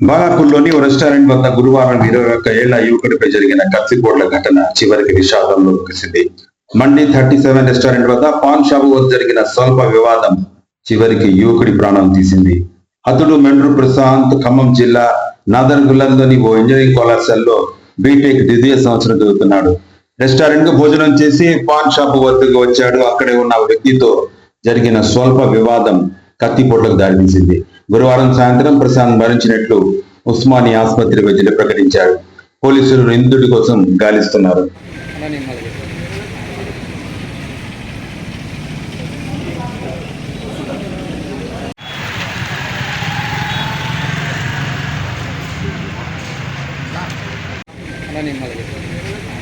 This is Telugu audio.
బాలాపూర్లోని ఓ రెస్టారెంట్ వద్ద గురువారం ఇరవై ఒక్క ఏళ్ళ యువకుడిపై జరిగిన కత్తిపోట్ల ఘటన చివరికి విషాదంలో ముగిసింది మండి థర్టీ సెవెన్ రెస్టారెంట్ వద్ద పాన్ షాప్ వద్ద జరిగిన స్వల్ప వివాదం చివరికి యువకుడి ప్రాణం తీసింది. అతడు మెండ్రు ప్రశాంత్ ఖమ్మం జిల్లా నాదర్గుల్లంలోని ఓ ఇంజనీరింగ్ కళాశాలలో బీటెక్ ద్వితీయ సంవత్సరం చదువుతున్నాడు. రెస్టారెంట్కు భోజనం చేసి పాన్ షాప్ వద్దకు వచ్చాడు. అక్కడే ఉన్న వ్యక్తితో జరిగిన స్వల్ప వివాదం కత్తిపోట్లకు దారితీసింది గురువారం సాయంత్రం ప్రశాంత్ మరణించినట్లు ఉస్మాని ఆసుపత్రి వైద్యులు ప్రకటించారు. పోలీసులు నిందితుడి కోసం గాలిస్తున్నారు. అలా